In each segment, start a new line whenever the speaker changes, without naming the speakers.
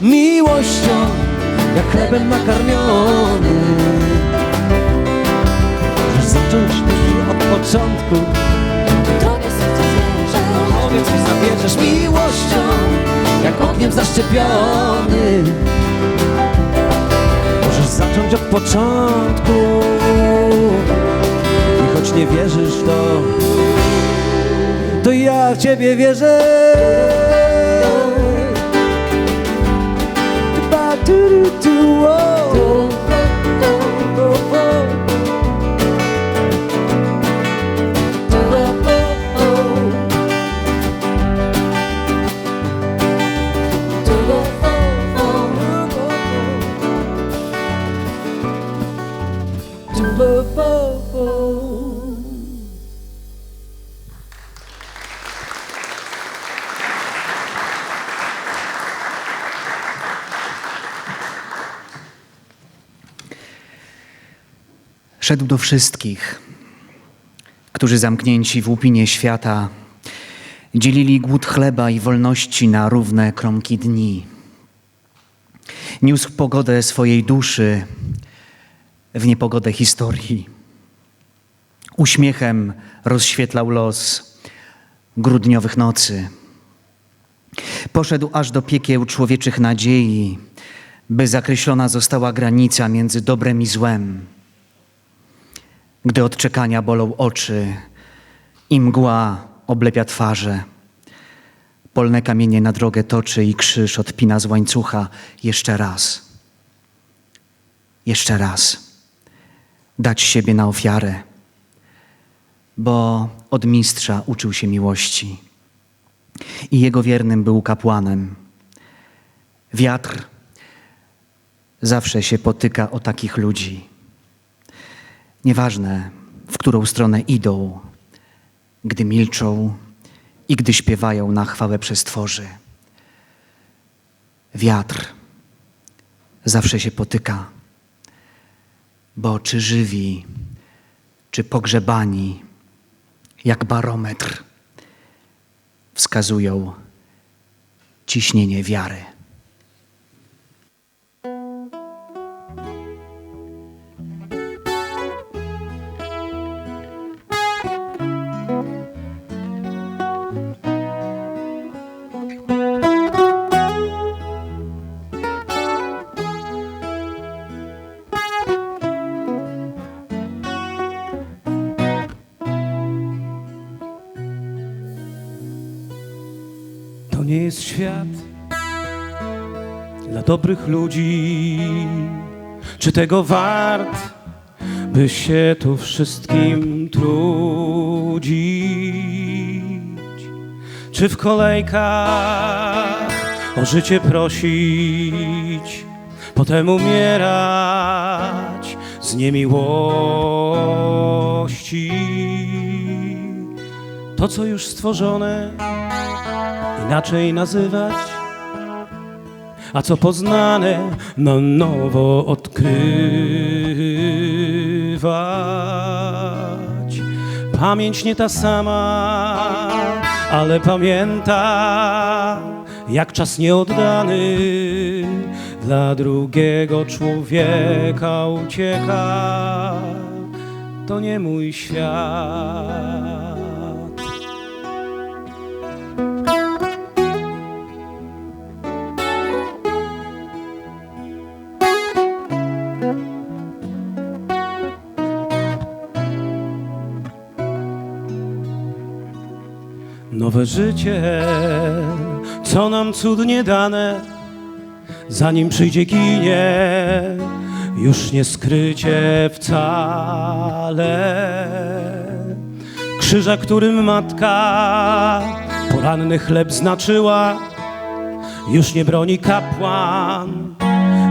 miłością, jak chlebem nakarmiony. Możesz zacząć od początku,
Drogie serce zwierzę
powiedz mi zabierzesz miłością, jak ogniem zaszczepiony. Możesz zacząć od początku i choć nie wierzysz w to, to ja w ciebie wierzę. Tu, tu,
Szedł do wszystkich, którzy zamknięci w łupinie świata dzielili głód chleba i wolności na równe kromki dni. Niósł pogodę swojej duszy w niepogodę historii. Uśmiechem rozświetlał los grudniowych nocy. Poszedł aż do piekieł człowieczych nadziei, by zakreślona została granica między dobrem i złem gdy od czekania bolą oczy i mgła oblepia twarze. Polne kamienie na drogę toczy i krzyż odpina z łańcucha jeszcze raz. Jeszcze raz. Dać siebie na ofiarę, bo od mistrza uczył się miłości i jego wiernym był kapłanem. Wiatr zawsze się potyka o takich ludzi. Nieważne, w którą stronę idą, gdy milczą i gdy śpiewają na chwałę przestworzy. Wiatr zawsze się potyka, bo czy żywi, czy pogrzebani, jak barometr, wskazują ciśnienie wiary.
Nie jest świat dla dobrych ludzi. Czy tego wart, by się tu wszystkim trudzić? Czy w kolejkach o życie prosić, potem umierać z niemiłości? To, co już stworzone, inaczej nazywać, a co poznane na nowo odkrywać. Pamięć nie ta sama, ale pamięta, jak czas nieoddany dla drugiego człowieka ucieka. To nie mój świat. Nowe życie, co nam cudnie dane, zanim przyjdzie ginie, już nie skrycie wcale. Krzyża, którym matka poranny chleb znaczyła, już nie broni kapłan,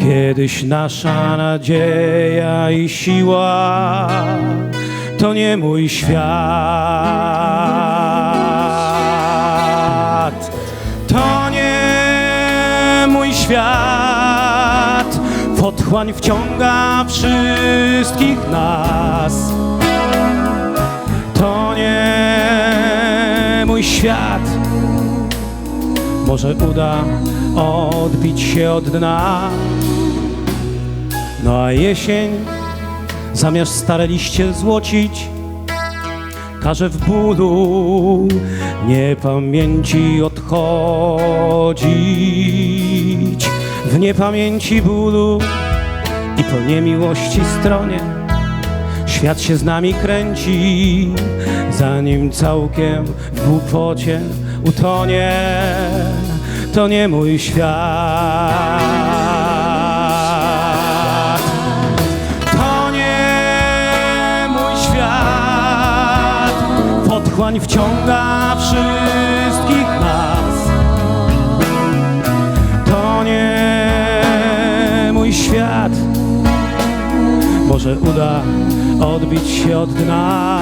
kiedyś nasza nadzieja i siła. To nie mój świat. Świat. W otchłań wciąga wszystkich nas. To nie mój świat. może uda odbić się od dna. No a jesień zamiast stare liście złocić, każe w bólu niepamięci odchodzić. W niepamięci bólu i po niemiłości stronie świat się z nami kręci, zanim całkiem w głupocie utonie. To nie mój świat. Otchłań wciąga wszystkich nas. To nie mój świat. Może uda odbić się od dna.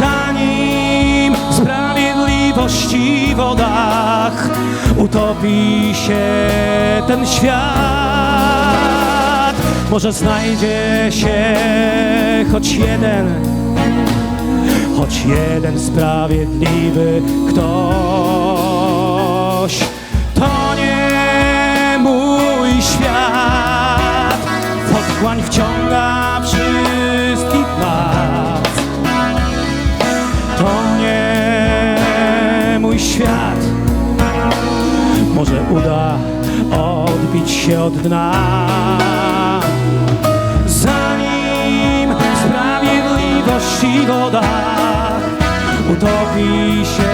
Zanim sprawiedliwości wodach utopi się ten świat, może znajdzie się choć jeden, choć jeden sprawiedliwy ktoś. To nie mój świat, w otchłań wciąga wszystkich nas. To nie mój świat, może uda odbić się od dna. Zanim w sprawiedliwości wodach utopi się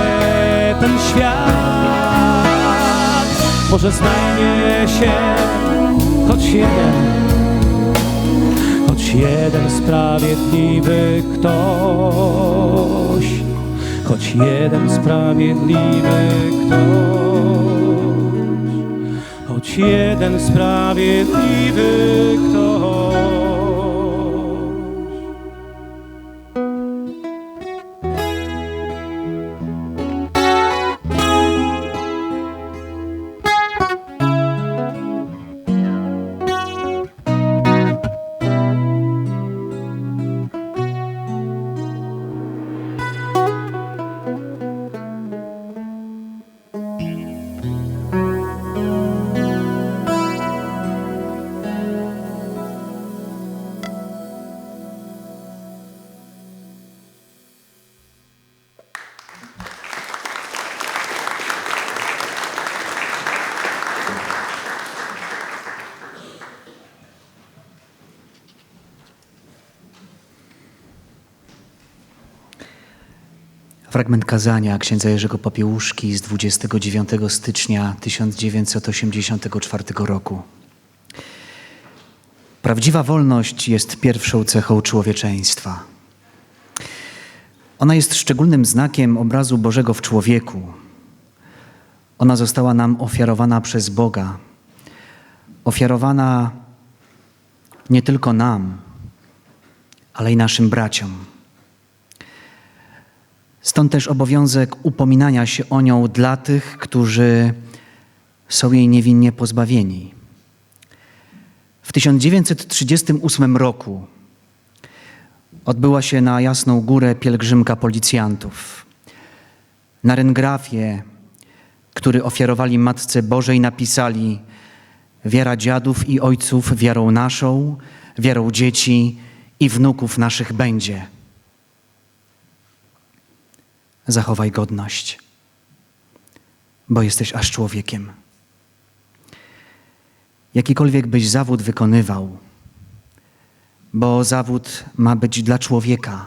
ten świat, może znajdzie się choć jeden, choć jeden sprawiedliwy ktoś, choć jeden sprawiedliwy ktoś, choć jeden sprawiedliwy ktoś.
Fragment kazania księdza Jerzego Popiełuszki z 29 stycznia 1984 roku. Prawdziwa wolność jest pierwszą cechą człowieczeństwa. Ona jest szczególnym znakiem obrazu Bożego w człowieku. Ona została nam ofiarowana przez Boga. Ofiarowana nie tylko nam, ale i naszym braciom. Stąd też obowiązek upominania się o nią dla tych, którzy są jej niewinnie pozbawieni. W 1938 roku odbyła się na Jasną Górę pielgrzymka policjantów. Na ryngrafie, który ofiarowali Matce Bożej, napisali Wiara dziadów i ojców wiarą naszą, wiarą dzieci i wnuków naszych będzie. Zachowaj godność, bo jesteś aż człowiekiem. Jakikolwiek byś zawód wykonywał, bo zawód ma być dla człowieka,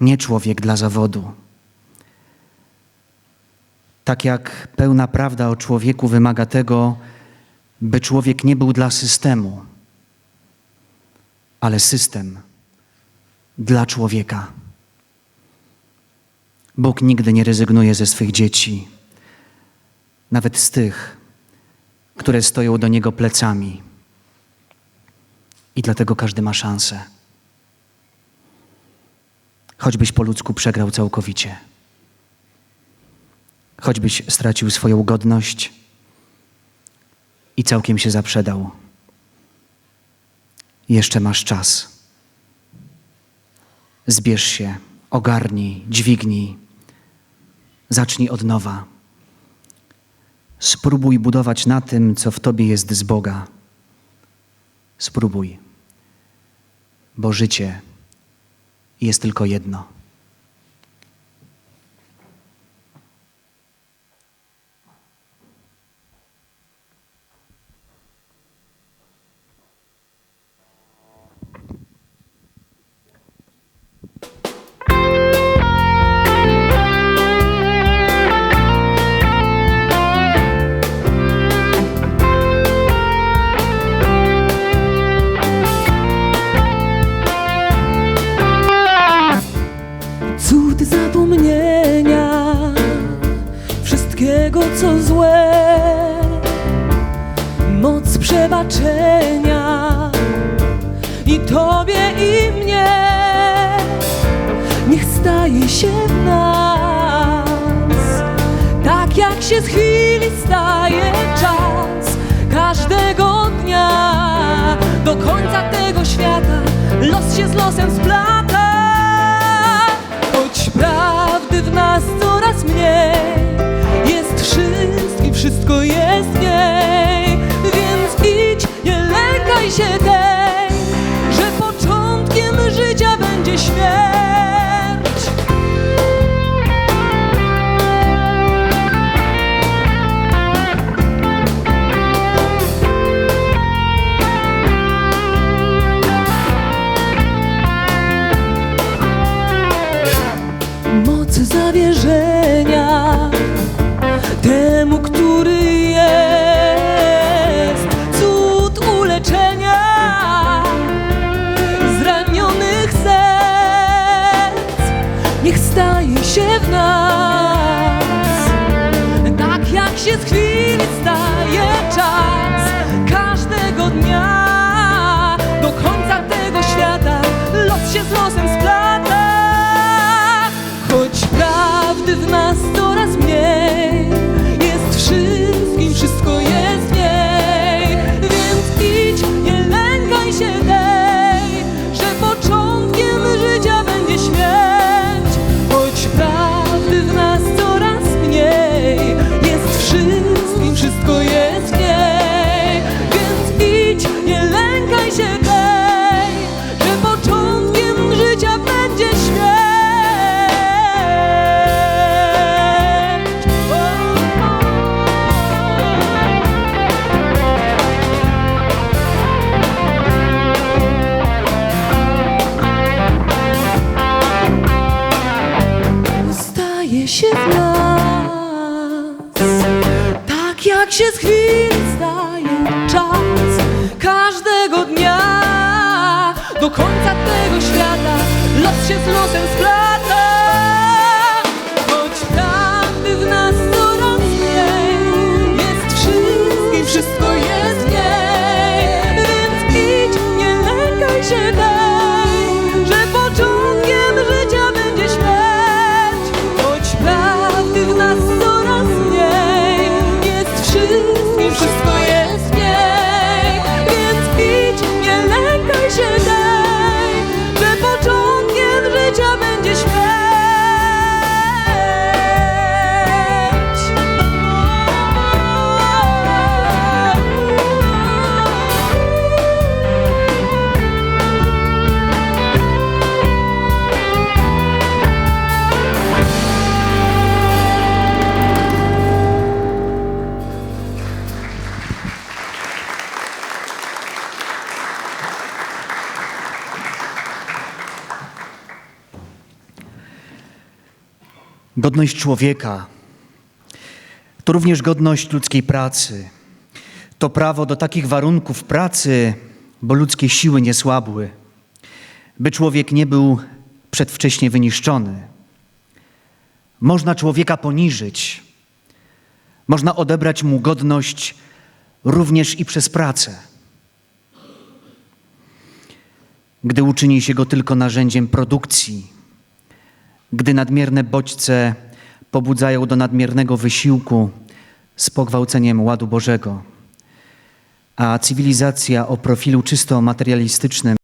nie człowiek dla zawodu. Tak jak pełna prawda o człowieku wymaga tego, by człowiek nie był dla systemu, ale system dla człowieka. Bóg nigdy nie rezygnuje ze swych dzieci, nawet z tych, które stoją do Niego plecami. I dlatego każdy ma szansę. Choćbyś po ludzku przegrał całkowicie, choćbyś stracił swoją godność i całkiem się zaprzedał, jeszcze masz czas. Zbierz się, ogarnij, dźwignij Zacznij od nowa. Spróbuj budować na tym, co w tobie jest z Boga. Spróbuj, bo życie jest tylko jedno.
Cud zapomnienia wszystkiego co złe, moc przebaczenia i Tobie i mnie. Niech staje się w nas, tak jak się z chwili staje czas każdego dnia do końca tego świata. Los się z losem splata. Tak się z chwili staje czas Każdego dnia Do końca tego świata Los się z losem splata
Godność człowieka to również godność ludzkiej pracy. To prawo do takich warunków pracy, bo ludzkie siły nie słabły, by człowiek nie był przedwcześnie wyniszczony. Można człowieka poniżyć, można odebrać mu godność również i przez pracę. Gdy uczyni się go tylko narzędziem produkcji, gdy nadmierne bodźce pobudzają do nadmiernego wysiłku z pogwałceniem ładu Bożego, a cywilizacja o profilu czysto materialistycznym